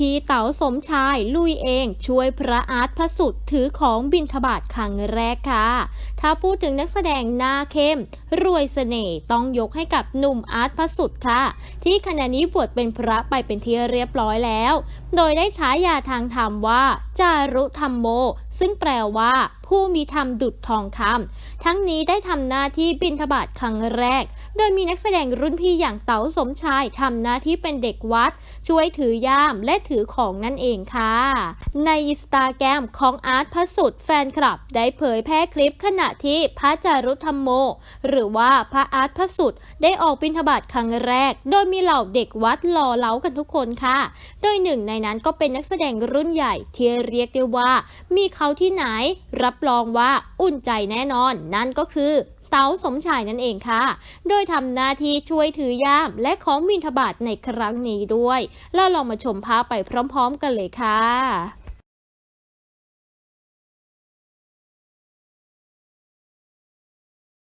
ที่เต๋าสมชายลุยเองช่วยพระอาร์ตพระสุดถือของบินทบาทครั้งแรกค่ะ ถ้าพูดถึงนักแสดงหน้าเข้ม รวยเสน่ห์ต้องยกให้กับหนุ่มอาร์ตพระสุดค่ะ ที่ขณะนี้บวชเป็นพระไปเป็นที่เรียบร้อยแล้ว โดยได้ฉายาทางธรรมว่าจารุธรรมโม ซึ่งแปลว่าผู้มีธรรมดุจทองคำทั้งนี้ได้ทำหน้าที่บินทบาทครั้งแรก โดยมีนักแสดงรุ่นพี่อย่างเต๋าสมชายทำหน้าที่เป็นเด็กวัด ช่วยถือย่ามและถือของนั่นเองค่ะ ในอินสตาแกรมของอาร์ตพระสุดแฟนคลับ ได้เผยแพร่คลิปขณะที่พระจารุธรรมโม หรือว่าพระอาร์ตพระสุดได้ออกบิณฑบาตครั้งแรก โดยมีเหล่าเด็กวัดหล่อเหลากันทุกคนค่ะ โดยหนึ่งในนั้นก็เป็นนักแสดงรุ่นใหญ่ที่เรียกได้ว่า มีเขาที่ไหน รับรองว่าอุ่นใจแน่นอน นั่นก็คือ เต๋าสมชายนั่นเองค่ะ โดยทำหน้าที่ช่วยถือย่ามและของบิณฑบาตในครั้งนี้ด้วย แล้วลองมาชมภาพไปพร้อมๆกันเลยค่ะ